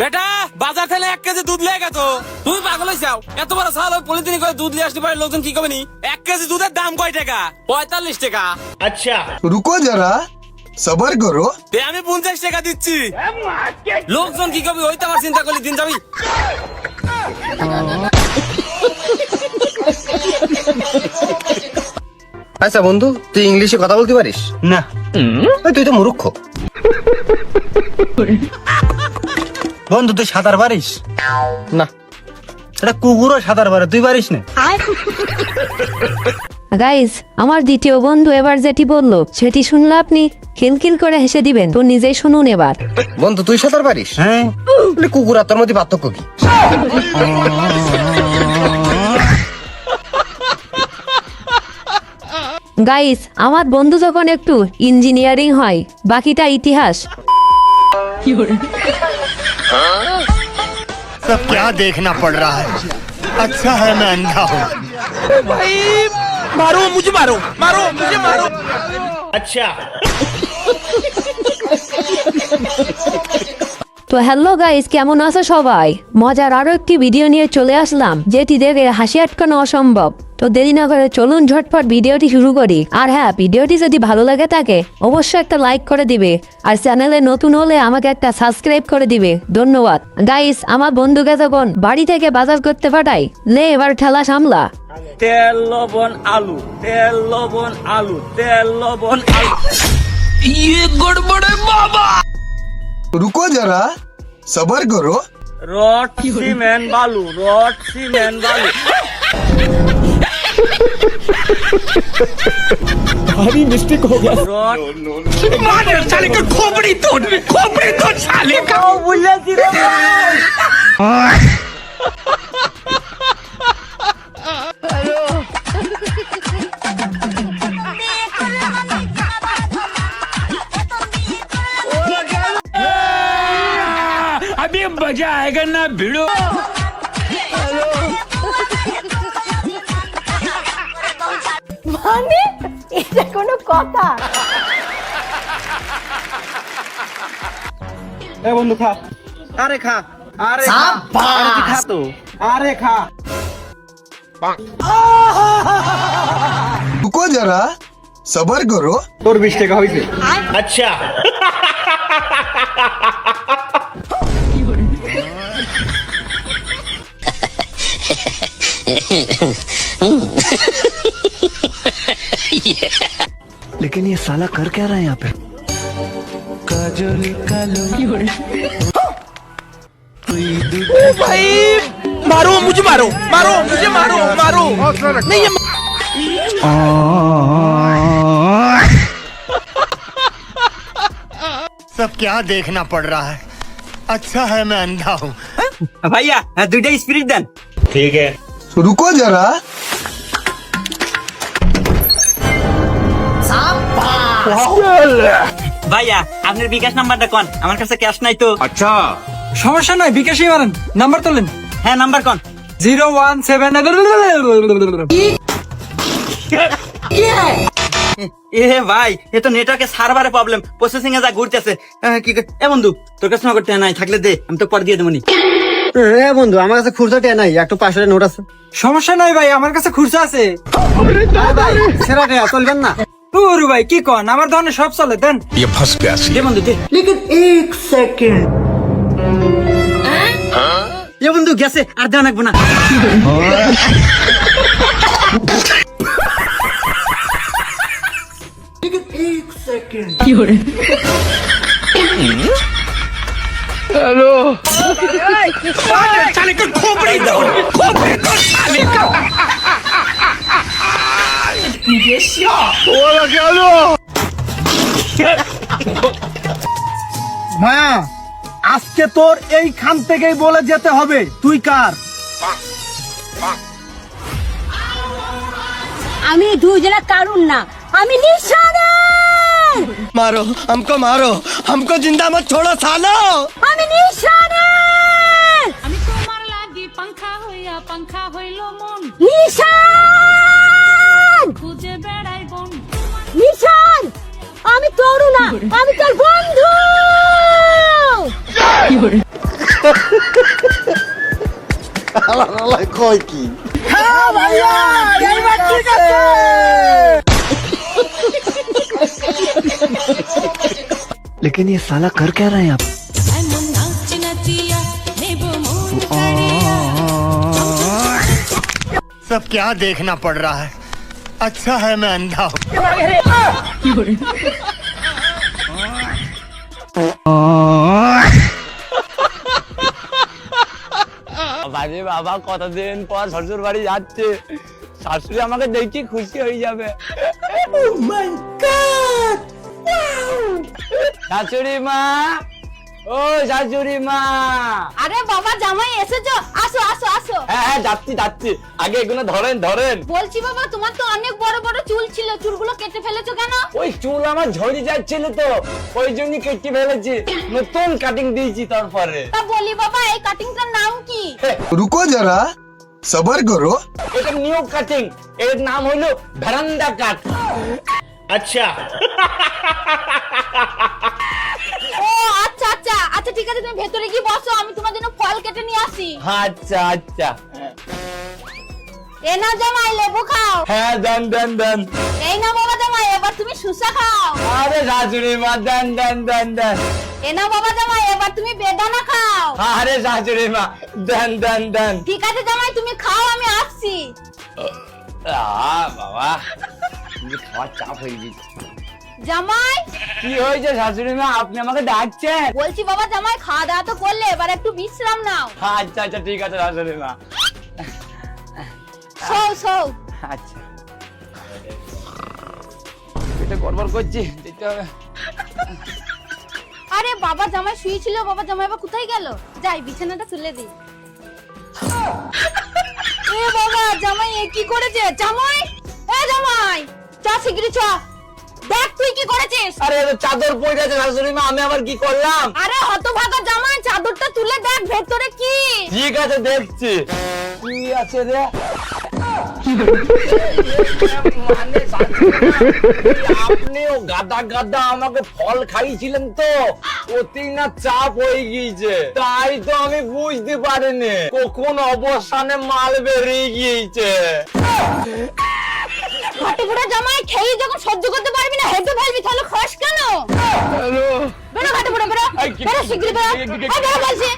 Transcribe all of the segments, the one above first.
বেটা বাজার থেকে এক কেজি দুধ লেগে গেছো। তুমি পাগল হয়ে যাও। এত বড় সাল ওই পলিথিনি করে দুধ নিয়ে আসতে পারে লোকজন কি কবেনি এক কেজি দুধের দাম কয় টাকা? পঁয়তাল্লিশ টাকা। আচ্ছা। রুকো যারা সবার করো। আমি পঞ্চাশ টাকা দিচ্ছি। লোকজন কি কবি ওই তো আমার চিন্তা করলি দিন যাবি? আচ্ছা বন্ধু তুই ইংলিশে কথা বলতে পারিস? না। তুই তো মূর্খ। বন্ধু তুই সাঁতার পারিস? না। এটা কুকুরও সাঁতার পারে তুই পারিস না? গাইজ আমার দ্বিতীয় বন্ধু এবার যেটি বলল সেটি শুনলে আপনি খিলখিল করে হেসে দিবেন। তো নিজেই শুনুন এবার। বন্ধু তুই সাঁতার পারিস? হ্যাঁ। কুকুর আর তোর মধ্যে পার্থক্য কি? গাইস আমার বন্ধু যখন একটু ইঞ্জিনিয়ারিং হয় বাকিটা ইতিহাস। सब क्या देखना पड़ रहा है अच्छा है मैं अंधा हूँ মারো মুঝে মারো মারো মুঝে মারো তো হ্যালো গাইস কেমন আছো সবাই মজার আরো একটি ভিডিও নিয়ে চলে আসলাম যেটি দেখে হাসি আটকানো অসম্ভব তো দেরি না করে চলুন ঝটপট ভিডিওটি শুরু করি। আর হ্যাঁ ভিডিওটি যদি ভালো লাগে থাকে অবশ্যই একটা লাইক করে দিবে। আর চ্যানেলে নতুন হলে আমাকে একটা সাবস্ক্রাইব করে দিবে। ধন্যবাদ। গাইস আমার বন্ধুকে তখন বাড়ি থেকে বাজার করতে পাঠাই। লে এবার ঠেলা সামলা। তেল লবণ আলু। তেল লবণ আলু। তেল লবণ আলু। ইয়ে গড়বড়ে বাবা! রুকো যারা করো। সিমেন্ট বালু। রড সিমেন্ট বালু। भारी मिस्टेक हो गया। मार साले का खोपड़ी तोड़ खोपड़ी तोड़ साले का ओ बुल्ला तेरा अभी मज़ा आएगा ना भिड़ो। এটা কোনো কথা। এ বন্ধু খা। আরে খা। আরে খা। তো? আরে খা। যারা সবার করো। তোর বিশ টাকা হয়েছে আচ্ছা। लेकिन ये साला कर क्या रहा है यहाँ पे? काजल भाई मारो मुझे मारो मारो मुझे मारो मारो। नहीं ये सब क्या देखना पड़ रहा है? अच्छा है मैं अंधा हूँ। हाँ? भैया दूसरा स्पिरिट दन। ठीक है। रुको जरा। ভাইয়া আপনার বিকাশ নাম্বারটা কোন? আমার কাছে ক্যাশ নাই তো। সমস্যা নয় বিকাশই মারেন। নাম্বার তোলেন। হ্যাঁ নাম্বার কোন? জিরো ওয়ান সেভেন এ ভাই এ তো নেটওয়ার্কে সার্ভারে প্রবলেম প্রসেসিং এ যা ঘুরতেছে। কি এ বন্ধু তোর কাছে নাই থাকলে দে আমি তো পরে দিয়ে দেবো নি। এ বন্ধু আমার কাছে খুচরা টিয়া নাই একটু পাঁচশো নোট আছে। সমস্যা নাই ভাই আমার কাছে খুরসা আছে। সেরা টিয়া চলবেন না। ওরে ভাই কি কন আমার ধরনের সব চলে দেন দে বন্ধু দে এ বন্ধু গেছে আর দেওয়া লাগবো না साले का खोपड़ी तोड़ खोपड़ी तोड़ साले का মায়া আজকে তোর এইখান থেকেই বলে যেতে হবে তুই কার আমি দুজনা কারুন না আমি নিশানা मारो हमको मारो हमको जिंदा मत छोड़ो सालो আমি নিশানা আমি তোমার লাগি পাংখা হইয়া পাংখা হইল মন নিশান लेकिन ये साला कर क्या रहे हैं आप এমন নাচ নাচিয়া নেব মন কাড়িয়া सब क्या देखना पड़ रहा है अच्छा है मैं अंधा हूँ বাবা কতদিন পর শ্বশুর বাড়ি যাচ্ছে। শাশুড়ি আমাকে দেখি খুশি হয়ে যাবে। শাশুড়ি মা ও শাশুড়ি আরে বাবা জামাই এসেছ। আসো আসো আসো। হ্যাঁ হ্যাঁ যাচ্ছি যাচ্ছি। আগে এগুলো ধরেন ধরেন। বলছি বাবা তোমার তো অনেক বড় বড় চুল ছিল। চুলগুলো কেটে ফেলেছো কেন? ওই চুল আমার ঝরে যাচ্ছিল তো। ওই জন্য কেটে ফেলেছি। নতুন কাটিং দিয়েছি তারপরে। তা বলি বাবা এই কাটিংটার নাম কি? রুকো যারা সবার করো। এটা নিউ কাটিং এর নাম হলো ভেরান্দা কাট আচ্ছা। আচ্ছা আচ্ছা ঠিক আছে তুমি ভেতরে গিয়ে বসো আমি তোমার জন্য ফল কেটে নিয়ে আসি। আচ্ছা আচ্ছা। এ না জামাই লেবু খাও। হ্যাঁ দেন দেন দেন। এই না বাবা জামাই এবার তুমি সুসা খাও। আরে শাশুড়ি মা দেন দেন দেন দেন। এ না বাবা জামাই এবার তুমি বেদানা খাও। আরে রাজুরি মা দেন দেন দেন। ঠিক আছে জামাই তুমি খাও আমি আসছি। আহ বাবা কিন্তু খাওয়ার চাপ হয়ে গেছে। জামাই? কি হয়েছে শাশুড়ি মা? আপনি আমাকে ডাকছেন? বলছি বাবা জামাই খাওয়া দাওয়া তো করলে এবার একটু বিশ্রাম নাও। আচ্ছা আচ্ছা ঠিক আছে শাশুড়ি মা। সৌ সৌ আচ্ছা। এটা গড়বড় করছি দেখতে হবে। আরে বাবা জামাই শুয়েছিল বাবা জামাই বা কোথায় গেল? যাই বিছানাটা তুলে দিই। এ বাবা জামাই এ কি করেছে? জামাই? এ জামাই চ শিগগিরি চ। দেখ তুই কি করেছিস? আরে চাদর পড়ে গেছে শাশুড়ি মা আমি আবার কি করলাম? আরে হতভাগা জামাই চাদরটা তুলে দেখ ভেতরে কি? ঠিক আছে দেখছি। কি আছে রে? আপনিও গাদা গাদা আমাকে ফল খাইছিলেন তো অতি না চাপ হয়ে গিয়েছে। তাই তো আমি বুঝতে পারিনি কখন অবসানে মাল বেরিয়ে গিয়েছে। ঘাটে জামাই খেয়ে যখন সহ্য করতে পারবি না হেঁটে ফেলবি তাহলে খাস কেন? হ্যালো। বেরো ঘাটে বুড়া বেরো। বেরো শিগগিরি বেরো। এই বেরো বলছি।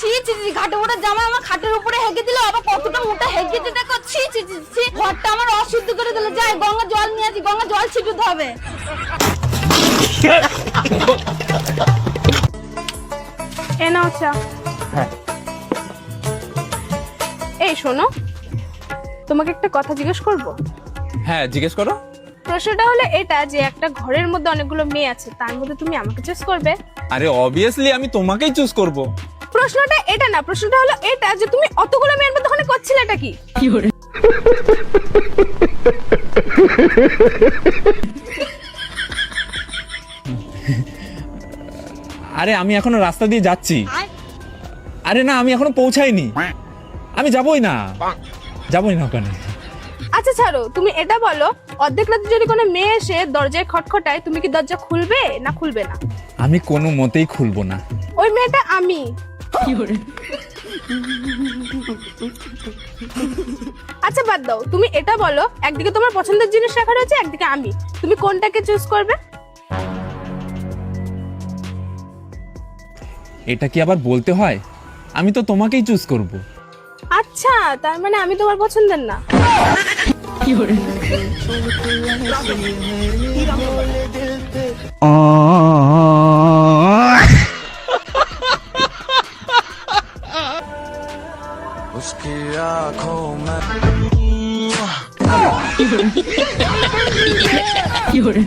ছি ছি ছি ঘাটে বুড়া জামা আমার খাটের উপরে হেগে দিল আবার কতটা মোটা হেগে দিতে দেখো। ছি ছি ছি ছি ঘরটা আমার অশুদ্ধ করে দিল। যাই গঙ্গা জল নিয়ে আসি গঙ্গা জল ছিটতে হবে। এ নাও চা। এই শোনো তোমাকে একটা কথা জিজ্ঞেস করব? হ্যাঁ জিজ্ঞেস করো। প্রশ্নটা হলো এটা যে একটা ঘরের মধ্যে অনেকগুলো মেয়ে আছে তার মধ্যে তুমি আমাকে চুজ করবে। আরে অবভিয়াসলি আমি তোমাকেই চুজ করব। প্রশ্নটা এটা না প্রশ্নটা হলো এটা যে তুমি অতগুলো মেয়ের মধ্যে ওখানে করছিলে এটা কি আরে আমি এখনও রাস্তা দিয়ে যাচ্ছি। আরে না আমি এখনও পৌঁছাইনি। আমি যাবই না। যাবই না ওখানে। আচ্ছা ছাড়ো তুমি এটা বলো অর্ধেক রাতে যদি কোনো মেয়ে এসে দরজায় খটখটায় তুমি কি দরজা খুলবে না খুলবে না? আমি কোনো মতেই খুলবো না। ওই মেয়েটা আমি। আচ্ছা বাদ দাও তুমি এটা বলো একদিকে তোমার পছন্দের জিনিস রাখা রয়েছে একদিকে আমি। তুমি কোনটাকে চুজ করবে? এটা কি আবার বলতে হয়? আমি তো তোমাকেই চুজ করব। আচ্ছা তার মানে আমি তোমার পছন্দের না। उसकी आंखों में You're. You're.